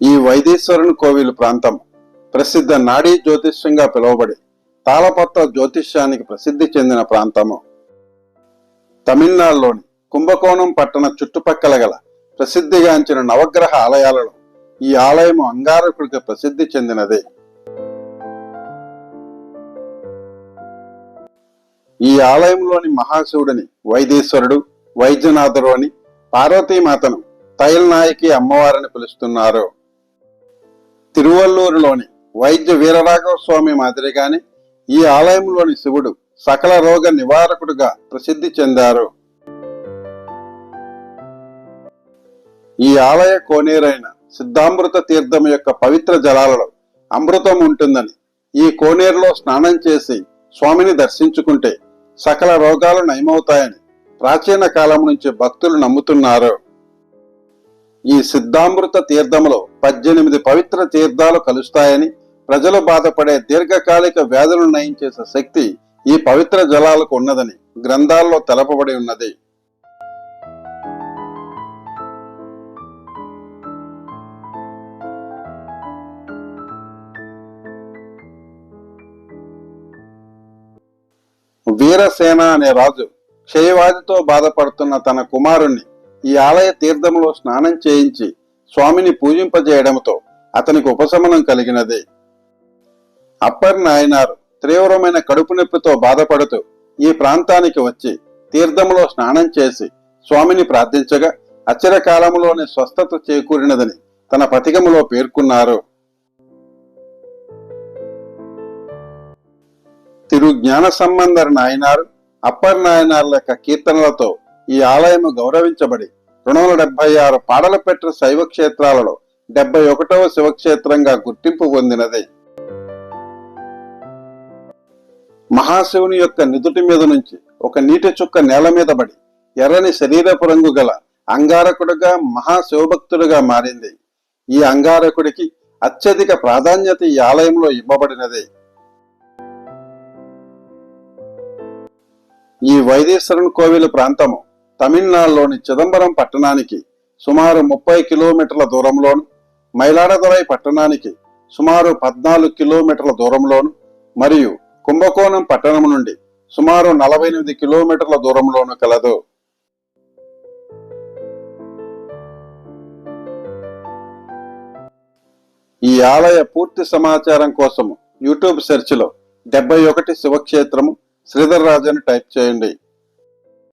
ఈ వైదేశ్వరుని కోవిలు ప్రాంతం ప్రసిద్ధ నాడీ జ్యోతిష్యంగా పిలువబడి తాళపత్ర జ్యోతిష్యానికి ప్రసిద్ధి చెందిన ప్రాంతము. తమిళనాడులోని కుంభకోణం పట్టణ చుట్టుపక్కల గల ప్రసిద్ధిగాంచిన నవగ్రహ ఆలయాలలో ఈ ఆలయము అంగారకుడికి ప్రసిద్ధి చెందినదే. ఈ ఆలయంలోని మహాశివుడిని వైదీశ్వరుడు వైద్యనాథుడు అని పార్వతీమాతను తైలనాయకి అమ్మవారిని పిలుస్తున్నారు. తిరువల్లూరులోని వైద్య వీరరాఘవ స్వామి మాదిరిగానే ఈ ఆలయంలోని శివుడు సకల రోగ నివారకుడుగా ప్రసిద్ధి చెందారు. ఈ ఆలయ కోనేరైన సిద్ధామృత తీర్థం యొక్క పవిత్ర జలాలలో అమృతం ఉంటుందని ఈ కోనేరులో స్నానం చేసి స్వామిని దర్శించుకుంటే సకల రోగాలు నయమవుతాయని ప్రాచీన కాలం నుంచి భక్తులు నమ్ముతున్నారు. ఈ సిద్ధామృత తీర్థములో పద్దెనిమిది పవిత్ర తీర్థాలు కలుస్తాయని ప్రజలు బాధపడే దీర్ఘకాలిక వ్యాధులను నయించేసే శక్తి ఈ పవిత్ర జలాలకు ఉన్నదని గ్రంథాల్లో తెలపబడి ఉన్నది. వీరసేన అనే రాజు క్షయవాదితో బాధపడుతున్న తన కుమారుణ్ణి ఈ ఆలయ తీర్థములో స్నానం చేయించి స్వామిని పూజింపజేయడంతో అతనికి ఉపశమనం కలిగినది. అప్పర్ నాయనారు తీవ్రమైన కడుపు నొప్పితో బాధపడుతూ ఈ ప్రాంతానికి వచ్చి తీర్థములో స్నానం చేసి స్వామిని ప్రార్థించగా అచిర స్వస్థత చేకూరినదని తన పథికములో పేర్కొన్నారు. తిరు జ్ఞాన సంబంధర్ నాయనారు అప్పర్ నాయనార్ల యొక్క కీర్తనలతో ఈ ఆలయము గౌరవించబడి రెండు వందల డెబ్బై ఆరు పాడలపెట్ట శైవ క్షేత్రాలలో డెబ్బై ఒకటవ శివక్షేత్రంగా గుర్తింపు పొందినది. మహాశివుని యొక్క నిదుటి మీద నుంచి ఒక నీటి చుక్క నేల మీద పడి ఎర్రని శరీరపు రంగు గల అంగారకుడుగా మహాశివభక్తుడుగా మారింది. ఈ అంగారకుడికి అత్యధిక ప్రాధాన్యత ఈ ఆలయంలో ఇవ్వబడినది. ఈ వైదీశ్వరన్ కోవిల ప్రాంతము తమిళనాడులోని చిదంబరం పట్టణానికి సుమారు ముప్పై కిలోమీటర్ల దూరంలోను మైలాడదురై పట్టణానికి సుమారు పద్నాలుగు కిలోమీటర్ల దూరంలోను మరియు కుంభకోణం పట్టణం నుండి సుమారు నలభై ఎనిమిది కిలోమీటర్ల దూరంలోను కలదు. ఈ ఆలయ పూర్తి సమాచారం కోసము యూట్యూబ్ సెర్చ్లో డెబ్బై ఒకటి శివక్షేత్రము శ్రీధర్ రాజు అని టైప్ చేయండి.